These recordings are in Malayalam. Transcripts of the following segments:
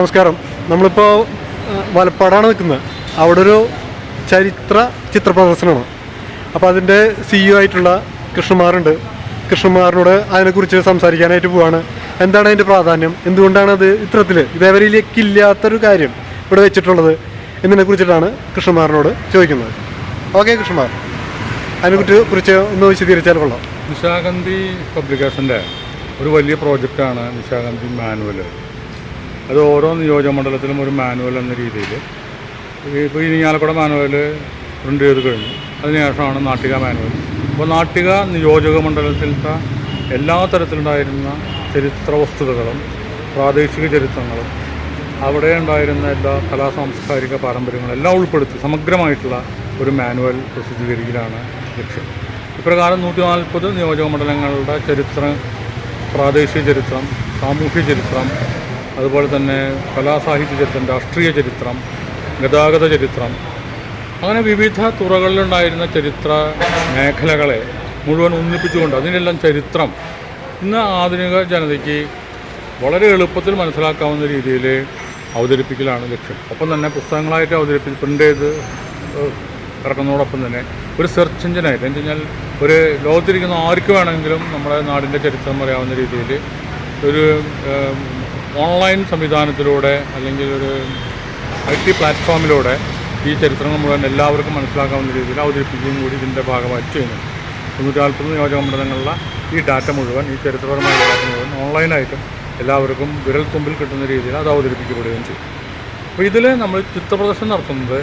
നമസ്കാരം. നമ്മളിപ്പോൾ വലപ്പാടാണ് നിൽക്കുന്നത്. അവിടെ ഒരു ചരിത്ര ചിത്ര പ്രദർശനമാണ്. അപ്പോൾ അതിന്റെ സിഇഒ ആയിട്ടുള്ള കൃഷ്ണമാറുണ്ട് കൃഷ്ണമാറിനോട് അതിനെക്കുറിച്ച് സംസാരിക്കാനായിട്ട് പോവാണ്. എന്താണ് അതിന്റെ പ്രാധാന്യം? എന്തുകൊണ്ടാണ് അത് ഇത്തരത്തിൽ ഇതേവരയിലേക്ക് ഇല്ലാത്തൊരു കാര്യം ഇവിടെ വെച്ചിട്ടുള്ളത് എന്നതിനെ കുറിച്ചിട്ടാണ് കൃഷ്ണമാറിനോട് ചോദിക്കുന്നത്. ഓക്കെ കൃഷ്ണമാർ അതിനെക്കുറിച്ച് കുറിച്ച് ഒന്ന് വിശദീകരിച്ചാൽ കൊള്ളാം. നിശാഗന്ധി പബ്ലിക്കേഷന്റെ ഒരു വലിയ പ്രോജക്റ്റാണ് നിശാഗന്ധി മാനുവൽ അത് ഓരോ നിയോജകമണ്ഡലത്തിലും ഒരു മാനുവൽ എന്ന രീതിയിൽ. ഇപ്പോൾ ഈ ഞാലക്കുട മാനുവൽ പ്രിന്റ് ചെയ്ത് കഴിഞ്ഞു. അതിനുശേഷമാണ് നാട്ടിക മാനുവൽ. അപ്പോൾ നാട്ടിക നിയോജക മണ്ഡലത്തിലത്തെ എല്ലാ തരത്തിലുണ്ടായിരുന്ന ചരിത്ര വസ്തുതകളും പ്രാദേശിക ചരിത്രങ്ങളും അവിടെ ഉണ്ടായിരുന്ന എല്ലാ കലാ സാംസ്കാരിക പാരമ്പര്യങ്ങളും എല്ലാം ഉൾപ്പെടുത്തി സമഗ്രമായിട്ടുള്ള ഒരു മാനുവൽ പ്രസിദ്ധീകരിക്കലാണ് ലക്ഷ്യം. ഇപ്രകാരം നൂറ്റി നാൽപ്പത് നിയോജക മണ്ഡലങ്ങളുടെ ചരിത്രം പ്രാദേശിക ചരിത്രം സാമൂഹ്യ ചരിത്രം അതുപോലെ തന്നെ കലാസാഹിത്യ ചരിത്രം രാഷ്ട്രീയ ചരിത്രം ഗതാഗത ചരിത്രം അങ്ങനെ വിവിധ തുറകളിലുണ്ടായിരുന്ന ചരിത്ര മേഖലകളെ മുഴുവൻ ഒന്നിപ്പിച്ചുകൊണ്ട് അതിനെല്ലാം ചരിത്രം ഇന്ന് ആധുനിക ജനതയ്ക്ക് വളരെ എളുപ്പത്തിൽ മനസ്സിലാക്കാവുന്ന രീതിയിൽ അവതരിപ്പിക്കലാണ് ലക്ഷ്യം. ഒപ്പം തന്നെ പുസ്തകങ്ങളായിട്ട് അവതരിപ്പിച്ച് പ്രിന്റ് ചെയ്ത് ഇറക്കുന്നതോടൊപ്പം തന്നെ ഒരു സെർച്ച് എഞ്ചിനായിട്ട് എന്ന് വെച്ച് കഴിഞ്ഞാൽ ഒരു ലോകത്തിരിക്കുന്ന ആർക്ക് വേണമെങ്കിലും നമ്മുടെ നാടിന്റെ ചരിത്രം അറിയാവുന്ന രീതിയിൽ ഒരു ഓൺലൈൻ സംവിധാനത്തിലൂടെ അല്ലെങ്കിൽ ഒരു ഐ ടി പ്ലാറ്റ്ഫോമിലൂടെ ഈ ചരിത്രങ്ങൾ മുഴുവൻ എല്ലാവർക്കും മനസ്സിലാക്കാവുന്ന രീതിയിൽ അവതരിപ്പിക്കുകയും കൂടി ഇതിന്റെ ഭാഗമായിട്ട് ചെയ്യുന്നു. തൊണ്ണൂറ്റി നാൽപ്പത് നിയോജക മണ്ഡലങ്ങളിലെ ഈ ഡാറ്റ മുഴുവൻ ഈ ചരിത്രപരമായ ഡാറ്റ മുഴുവൻ ഓൺലൈനായിട്ടും എല്ലാവർക്കും വിരൽ തുമ്പിൽ കിട്ടുന്ന രീതിയിൽ അത് അവതരിപ്പിക്കപ്പെടുകയും ചെയ്യും. അപ്പോൾ ഇതിൽ നമ്മൾ ചിത്രപ്രദർശനം നടത്തുന്നത്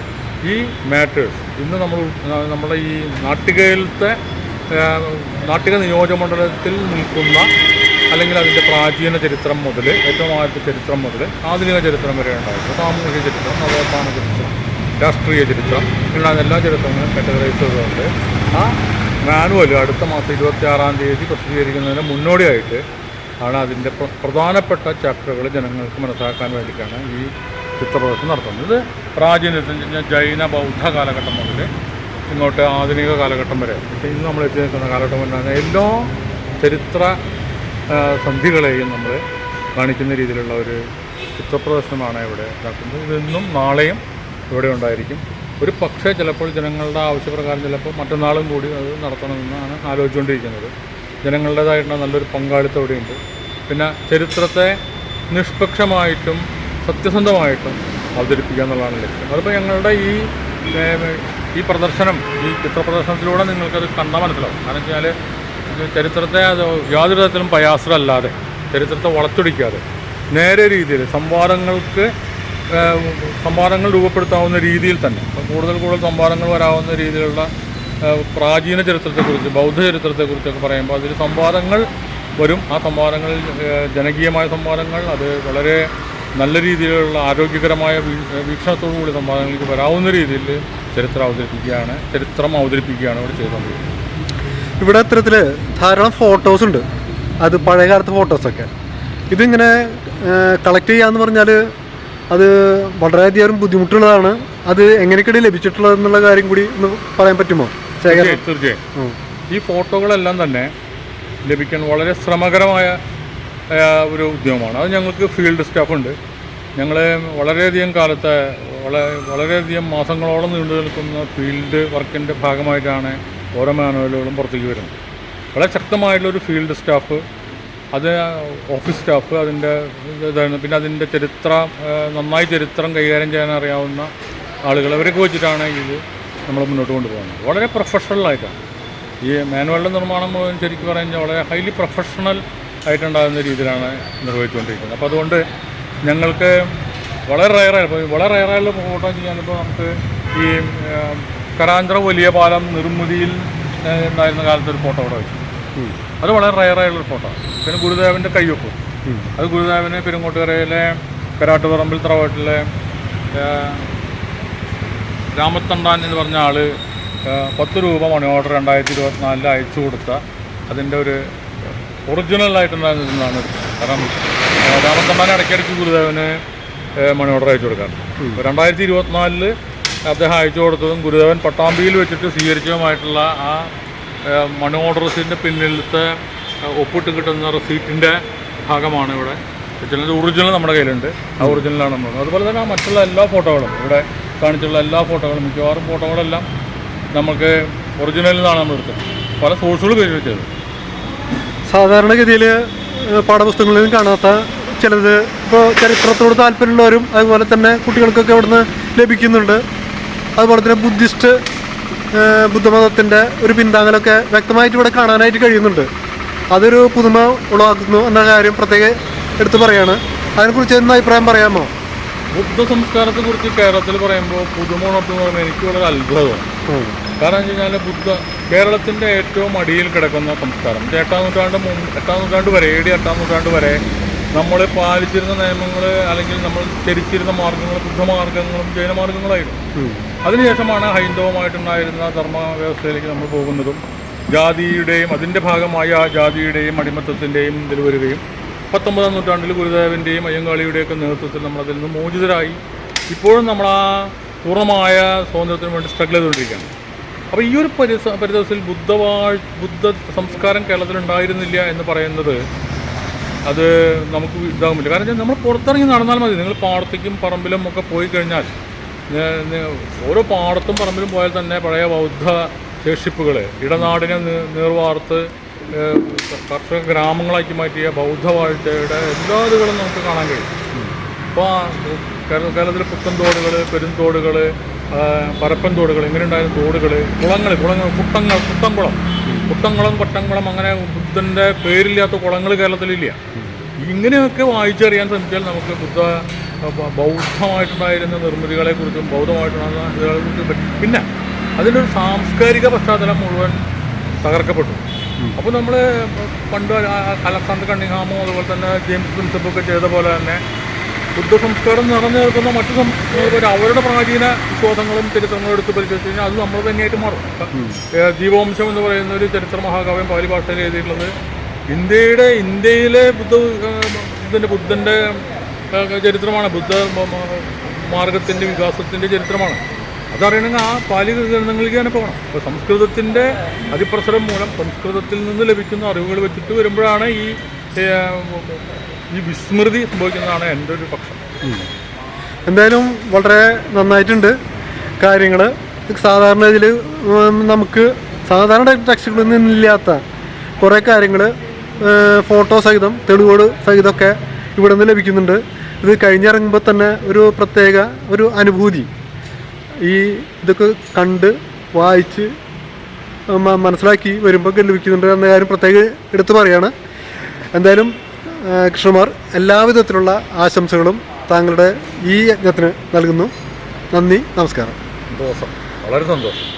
ഈ മാറ്റേഴ്സ് ഇന്ന് നമ്മൾ നമ്മുടെ ഈ നാട്ടികയിലത്തെ നാട്ടിക നാട്ടിക നിയോജകമണ്ഡലത്തിൽ നിൽക്കുന്ന അല്ലെങ്കിൽ അതിന്റെ പ്രാചീന ചരിത്രം മുതൽ ഏറ്റവും ആദ്യത്തെ ചരിത്രം മുതൽ ആധുനിക ചരിത്രം വരെ ഉണ്ടായിരുന്നു. സാമൂഹിക ചരിത്രം നവോത്ഥാന ചരിത്രം രാഷ്ട്രീയ ചരിത്രം ഇങ്ങനെ എല്ലാ ചരിത്രങ്ങളും കാറ്റഗറൈസ് ചെയ്തുകൊണ്ട് ആ മാനുവൽ അടുത്ത മാസം ഇരുപത്തി ആറാം തീയതി പ്രസിദ്ധീകരിക്കുന്നതിന് മുന്നോടിയായിട്ട് ആണ് അതിന്റെ പ്രധാനപ്പെട്ട ചാപ്റ്ററുകൾ ജനങ്ങൾക്ക് മനസ്സിലാക്കാൻ വേണ്ടിയിട്ടാണ് ഈ ചിത്രപ്രദർശനം നടത്തുന്നത്. ഇത് പ്രാചീനത്തിൽ ജൈന ബൗദ്ധ കാലഘട്ടം മുതൽ ഇങ്ങോട്ട് ആധുനിക കാലഘട്ടം വരെ. ഇന്ന് നമ്മൾ എത്തി നിൽക്കുന്ന കാലഘട്ടം വരെ എല്ലാ ചരിത്ര സന്ധികളെയും നമ്മൾ കാണിക്കുന്ന രീതിയിലുള്ള ഒരു ചിത്രപ്രദർശനമാണ് ഇവിടെ നടക്കുന്നത് ഇതെന്നും നാളെയും ഇവിടെ ഉണ്ടായിരിക്കും. ഒരു പക്ഷേ ചിലപ്പോൾ ജനങ്ങളുടെ ആവശ്യപ്രകാരം ചിലപ്പോൾ മറ്റന്നാളും കൂടി അത് നടത്തണമെന്നാണ് ആലോചിച്ചുകൊണ്ടിരിക്കുന്നത്. ജനങ്ങളുടേതായിട്ടുള്ള നല്ലൊരു പങ്കാളിത്തം ഇവിടെയുണ്ട് പിന്നെ ചരിത്രത്തെ നിഷ്പക്ഷമായിട്ടും സത്യസന്ധമായിട്ടും അവതരിപ്പിക്കുക എന്നുള്ളതാണ് ലക്ഷ്യം. അതിപ്പോൾ ഞങ്ങളുടെ ഈ ഈ പ്രദർശനം ഈ ചിത്രപ്രദർശനത്തിലൂടെ നിങ്ങൾക്കത് കണ്ടാൽ മനസ്സിലാവും. കാരണം വെച്ചാൽ ചരിത്രത്തെ അത് യാതൊരു തരത്തിലും പയാസരല്ലാതെ ചരിത്രത്തെ വളച്ചൊടിക്കാതെ നേരെ രീതിയിൽ സംവാദങ്ങൾക്ക് സംവാദങ്ങൾ രൂപപ്പെടുത്താവുന്ന രീതിയിൽ തന്നെ കൂടുതൽ കൂടുതൽ സംവാദങ്ങൾ വരാവുന്ന രീതിയിലുള്ള പ്രാചീന ചരിത്രത്തെക്കുറിച്ച് ബൗദ്ധ ചരിത്രത്തെക്കുറിച്ചൊക്കെ പറയുമ്പോൾ അതിൽ സംവാദങ്ങൾ വരും. ആ സംവാദങ്ങളിൽ ജനകീയമായ സംവാദങ്ങൾ അത് വളരെ നല്ല രീതിയിലുള്ള ആരോഗ്യകരമായ വീക്ഷണത്തോടു കൂടി സംവാദങ്ങൾക്ക് വരാവുന്ന രീതിയിൽ ചരിത്രം അവതരിപ്പിക്കുകയാണ് ചരിത്രം അവതരിപ്പിക്കുകയാണ് ഇവിടെ ചെയ്തുകൊണ്ടിരിക്കുന്നത്. ഇവിടെ ഇത്തരത്തിൽ ധാരാളം ഫോട്ടോസ് ഉണ്ട്. അത് പഴയ കാലത്തെ ഫോട്ടോസൊക്കെ ഇതിങ്ങനെ കളക്ട് ചെയ്യാന്ന് പറഞ്ഞാൽ അത് വളരെയധികം ബുദ്ധിമുട്ടുള്ളതാണ്. അത് എങ്ങനെയൊക്കെയാണ് ലഭിച്ചിട്ടുള്ളത് എന്നുള്ള കാര്യം കൂടി ഒന്ന് പറയാൻ പറ്റുമോ? തീർച്ചയായും ഈ ഫോട്ടോകളെല്ലാം തന്നെ ലഭിക്കാൻ വളരെ ശ്രമകരമായ ഒരു ഉദ്യമമാണ്. അത് ഞങ്ങൾക്ക് ഫീൽഡ് സ്റ്റാഫുണ്ട് ഞങ്ങൾ വളരെയധികം കാലത്തെ വളരെ വളരെയധികം മാസങ്ങളോളം നീണ്ടു നിൽക്കുന്ന ഫീൽഡ് വർക്കിന്റെ ഭാഗമായിട്ടാണ് ഓരോ മാനുവലുകളും പുറത്തേക്ക് വരുന്നത് വളരെ ശക്തമായിട്ടുള്ളൊരു ഫീൽഡ് സ്റ്റാഫ് അത് ഓഫീസ് സ്റ്റാഫ് അതിന്റെ ഇതാണ്. പിന്നെ അതിന്റെ ചരിത്ര നന്നായി ചരിത്രം കൈകാര്യം ചെയ്യാൻ അറിയാവുന്ന ആളുകൾ അവരൊക്കെ വെച്ചിട്ടാണ് ഇത് നമ്മൾ മുന്നോട്ട് കൊണ്ടുപോകുന്നത്. വളരെ പ്രൊഫഷണലായിട്ടാണ് ഈ മാനുവലിന്റെ നിർമ്മാണം മുഴുവൻ ശരിക്കും പറഞ്ഞാൽ വളരെ ഹൈലി പ്രൊഫഷണൽ ആയിട്ടുണ്ടാകുന്ന രീതിയിലാണ് നിർവഹിച്ചുകൊണ്ടിരിക്കുന്നത്. അപ്പോൾ അതുകൊണ്ട് ഞങ്ങൾക്ക് വളരെ റയറായി വളരെ റയറായുള്ള ഫോട്ടോ ചെയ്യാനിപ്പോൾ നമുക്ക് ഈ കരാഞ്ചിറ വലിയ പാലം നിർമ്മിതിയിൽ ഉണ്ടായിരുന്ന കാലത്ത് ഒരു ഫോട്ടോ അവിടെ വെച്ചു. അത് വളരെ റയറായുള്ളൊരു ഫോട്ടോ. പിന്നെ ഗുരുദേവന്റെ കയ്യൊപ്പ് അത് ഗുരുദേവന് പെരുങ്ങോട്ടുകരയിലെ കരാട്ടുപറമ്പിൽ തറവാട്ടിലെ രാമത്തണ്ടാൻ എന്ന് പറഞ്ഞ ആൾ പത്ത് രൂപ മണി ഓർഡർ രണ്ടായിരത്തി ഇരുപത്തിനാലിൽ അയച്ചു കൊടുത്ത അതിന്റെ ഒരു ഒറിജിനലായിട്ടുണ്ടായിരുന്നതാണ് കാരണം രാമത്തണ്ടാൻ ഇടയ്ക്കിടയ്ക്ക് ഗുരുദേവന് മണി ഓർഡർ അയച്ചു കൊടുക്കാറുണ്ട്. രണ്ടായിരത്തി ഇരുപത്തിനാലിൽ അദ്ദേഹം അയച്ചു കൊടുത്തതും ഗുരുദേവൻ പട്ടാമ്പിയിൽ വെച്ചിട്ട് സ്വീകരിച്ചതുമായിട്ടുള്ള ആ മണി ഓർഡർ റസീറ്റിന്റെ പിന്നിലത്തെ ഒപ്പിട്ട് കിട്ടുന്ന റെസീറ്റിന്റെ ഭാഗമാണ് ഇവിടെ. ചിലത് ഒറിജിനൽ നമ്മുടെ കയ്യിലുണ്ട്. ആ ഒറിജിനലാണ് നമ്മൾ അതുപോലെ തന്നെ ആ മറ്റുള്ള എല്ലാ ഫോട്ടോകളും ഇവിടെ കാണിച്ചുള്ള എല്ലാ ഫോട്ടോകളും മിക്കവാറും ഫോട്ടോകളെല്ലാം നമുക്ക് ഒറിജിനലിൽ നിന്നാണ് നമ്മൾ എടുത്തത്. പല സോഴ്സുകൾ ഉപയോഗിച്ചത് സാധാരണഗതിയിൽ പാഠപുസ്തകങ്ങളിലും കാണാത്ത ചിലത് ഇപ്പോൾ ചരിത്രത്തോട് താല്പര്യമുള്ളവരും അതുപോലെ തന്നെ കുട്ടികൾക്കൊക്കെ ഇവിടുന്ന് ലഭിക്കുന്നുണ്ട്. അതുപോലെ തന്നെ ബുദ്ധിസ്റ്റ് ബുദ്ധമതത്തിന്റെ ഒരു പിന്താങ്ങലൊക്കെ വ്യക്തമായിട്ട് ഇവിടെ കാണാനായിട്ട് കഴിയുന്നുണ്ട്. അതൊരു പുതുമ ഉളവാക്കുന്നു എന്ന കാര്യം പ്രത്യേക എടുത്തു പറയാണ്. അതിനെക്കുറിച്ച് എന്ത് അഭിപ്രായം പറയാമോ? ബുദ്ധ സംസ്കാരത്തെ കുറിച്ച് കേരളത്തിൽ പറയുമ്പോൾ പുതുമ ഉണർത്തുന്ന പറയുമ്പോൾ എനിക്ക് വളരെ അത്ഭുതമാണ്. കാരണം വെച്ച് കഴിഞ്ഞാൽ ബുദ്ധ കേരളത്തിന്റെ ഏറ്റവും അടിയിൽ കിടക്കുന്ന സംസ്കാരം. എട്ടാം നൂറ്റാണ്ട് മുമ്പ് എട്ടാം നൂറ്റാണ്ട് വരെ ഏടി എട്ടാം നൂറ്റാണ്ട് വരെ നമ്മൾ പാലിച്ചിരുന്ന നിയമങ്ങൾ അല്ലെങ്കിൽ നമ്മൾ ധരിച്ചിരുന്ന മാർഗങ്ങൾ ബുദ്ധമാർഗങ്ങളും ജൈനമാർഗങ്ങളായിരുന്നു. അതിനുശേഷമാണ് ഹൈന്ദവമായിട്ടുണ്ടായിരുന്ന ധർമ്മ വ്യവസ്ഥയിലേക്ക് നമ്മൾ പോകുന്നതും ജാതിയുടെയും അതിന്റെ ഭാഗമായ ആ ജാതിയുടെയും അടിമത്തത്തിന്റെയും ഇതിൽ വരികയും പത്തൊമ്പതാം നൂറ്റാണ്ടിൽ ഗുരുദേവന്റെയും അയ്യങ്കാളിയുടെയൊക്കെ നേതൃത്വത്തിൽ നമ്മൾ അതിൽ നിന്ന് മോചിതരായി ഇപ്പോഴും നമ്മൾ ആ പൂർണമായ സ്വാതന്ത്ര്യത്തിന് വേണ്ടി സ്ട്രഗിൾ ചെയ്തുകൊണ്ടിരിക്കുകയാണ് അപ്പോൾ ഈ ഒരു പരിസ പരിതസ്ഥിതിയിൽ ബുദ്ധവാഴ് ബുദ്ധ സംസ്കാരം കേരളത്തിൽ ഉണ്ടായിരുന്നില്ല എന്ന് പറയുന്നത് അത് നമുക്ക് ഇതാകാൻ കാരണം നമ്മൾ പുറത്തിറങ്ങി നടന്നാൽ മതി. നിങ്ങൾ പാടത്തേക്കും പറമ്പിലും ഒക്കെ പോയി കഴിഞ്ഞാൽ ഓരോ പാടത്തും പറമ്പിലും പോയാൽ തന്നെ പഴയ ബൗദ്ധ ശേഷിപ്പുകൾ ഇടനാടിനെ നീർവാർത്ത് കർഷക ഗ്രാമങ്ങളാക്കി മാറ്റിയ ബൗദ്ധ വാഴ്ചയുടെ എല്ലാ ഇതുകളും നമുക്ക് കാണാൻ കഴിയും. അപ്പോൾ കേരളത്തിൽ പുത്തൻതോടുകൾ പെരുന്തോടുകൾ പരപ്പൻ തോടുകൾ ഇങ്ങനെ ഉണ്ടായിരുന്ന തോടുകൾ കുളങ്ങൾ കുളങ്ങൾ കുട്ടങ്ങൾ കുട്ടംകുളം. കുട്ടംകുളം കൊട്ടംകുളം അങ്ങനെ ബുദ്ധന്റെ പേരില്ലാത്ത കുളങ്ങൾ കേരളത്തിലില്ല. ഇങ്ങനെയൊക്കെ വായിച്ചറിയാൻ ശ്രമിച്ചാൽ നമുക്ക് ബുദ്ധ ബൗദ്ധമായിട്ടുണ്ടായിരുന്ന നിർമ്മിതികളെക്കുറിച്ചും ബൗദ്ധമായിട്ടുണ്ടായിരുന്ന ഇതുകളെക്കുറിച്ചും പറ്റും. പിന്നെ അതിന്റെ ഒരു സാംസ്കാരിക പശ്ചാത്തലം മുഴുവൻ തകർക്കപ്പെട്ടു. അപ്പോൾ നമ്മൾ പണ്ട് അലക്സാണ്ടർ കണ്ണിഹാമോ അതുപോലെ തന്നെ ജെയിംസ് പ്രിൻസിപ്പ് ഒക്കെ ചെയ്ത പോലെ തന്നെ ബുദ്ധ സംസ്കാരം നിറഞ്ഞു നിൽക്കുന്ന മറ്റു സം- ഒരു അവരുടെ പ്രാചീന വിശ്വാസങ്ങളും ചരിത്രങ്ങളും എടുത്ത് പരിശോധിച്ച് കഴിഞ്ഞാൽ അത് നമ്മൾ തന്നെയായിട്ട് മാറും. ജീവവംശം എന്ന് പറയുന്ന ഒരു ചരിത്ര മഹാകാവ്യം പാലി ഭാഷയിൽ എഴുതിയിട്ടുള്ളത് ഇന്ത്യയുടെ ഇന്ത്യയിലെ ബുദ്ധ ഇതിന്റെ ബുദ്ധന്റെ ചരിത്രമാണ്. ബുദ്ധ മാർഗത്തിന്റെ വികാസത്തിന്റെ ചരിത്രമാണ്. അതറിയണമെങ്കിൽ ആ പാലി ഗ്രന്ഥങ്ങളിലേക്ക് തന്നെ പോകണം. അപ്പോൾ സംസ്കൃതത്തിന്റെ അതിപ്രസരം മൂലം സംസ്കൃതത്തിൽ നിന്ന് ലഭിക്കുന്ന അറിവുകൾ വെച്ചിട്ട് വരുമ്പോഴാണ് ഈ ഈ വിസ്മൃതി സംഭവിക്കുന്നതാണ് എന്റെ ഒരു പക്ഷം. എന്തായാലും വളരെ നന്നായിട്ടുണ്ട് കാര്യങ്ങൾ സാധാരണ ഇതിൽ നമുക്ക് സാധാരണ ടെക്സ്റ്റുകളിൽ നിന്നില്ലാത്ത കുറേ കാര്യങ്ങൾ ഫോട്ടോ സഹിതം തെളിവുകൾ സഹിതമൊക്കെ ഇവിടെ നിന്ന് ലഭിക്കുന്നുണ്ട്. ഇത് കഴിഞ്ഞിറങ്ങുമ്പോൾ തന്നെ ഒരു പ്രത്യേക ഒരു അനുഭൂതി. ഈ ഇതൊക്കെ കണ്ട് വായിച്ച് മനസ്സിലാക്കി വരുമ്പോൾ ലഭിക്കുന്നുണ്ട് എന്ന കാര്യം പ്രത്യേകം എടുത്തു പറയാണ്. എന്തായാലും കൃഷ്ണമാർ എല്ലാവിധത്തിലുള്ള ആശംസകളും താങ്കളുടെ ഈ യജ്ഞത്തിന് നൽകുന്നു. നന്ദി നമസ്കാരം. സന്തോഷം. വളരെ സന്തോഷം.